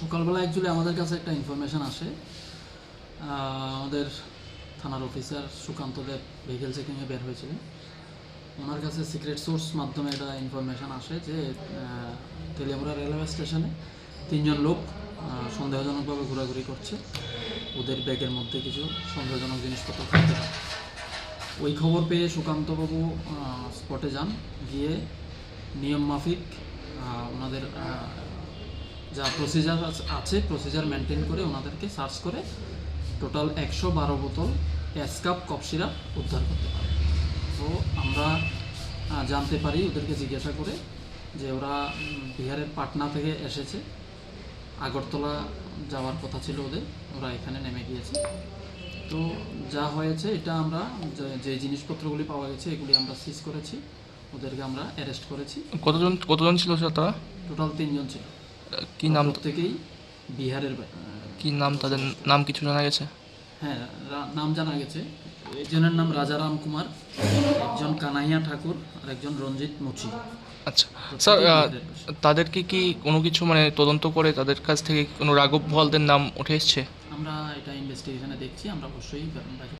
সকালবেলা অ্যাকচুয়ালি আমাদের কাছে একটা ইনফরমেশন আসে। আমাদের থানার অফিসার সুকান্ত দেব ভেহিকেল চেকিংয়ে বের হয়েছিলেন ওনার কাছে সিক্রেট সোর্স মাধ্যমে একটা ইনফরমেশন আসে যে তেলিয়ামুড়া রেলওয়ে স্টেশনে তিনজন লোক সন্দেহজনকভাবে ঘোরাঘুরি করছে। ওদের ব্যাগের মধ্যে কিছু সন্দেহজনক জিনিসপত্র থাকতে ওই খবর পেয়ে সুকান্তবাবু স্পটে যান। গিয়ে নিয়ম মাফিক ওনাদের যা প্রসিজার আছে প্রসিজার মেনটেন করে ওনাদেরকে সার্চ করে টোটাল একশো বারো বোতল অ্যাসকাপ কফ সিরাপ উদ্ধার করতে পারে তো আমরা জানতে পারি ওদেরকে জিজ্ঞাসা করে যে ওরা বিহারের পাটনা থেকে এসেছে। আগরতলা যাওয়ার কথা ছিল ওদের ওরা এখানে নেমে গিয়েছে। তো যা হয়েছে এটা আমরা যে- জিনিসপত্রগুলি পাওয়া গেছে এগুলি আমরা সিজ করেছি ওদেরকে আমরা অ্যারেস্ট করেছি। কতজন কতজন ছিল তারা? টোটাল তিনজন ছিল। কি নাম থেকেই বিহারের কি নাম তাদের নাম কিছু জানা গেছে? হ্যাঁ নাম জানা গেছে। একজনের নাম রাজারাম কুমার একজন কানাইয়া ঠাকুর আর একজন রঞ্জিত মুচি। আচ্ছা। স্যার তাদেরকে কি কোনো কিছু মানে তদন্ত করে তাদের কাছ থেকে কোনো রাঘব ভলদের নাম উঠে এসছে? আমরা এটা ইনভেস্টিগেশনে দেখছি আমরা অবশ্যই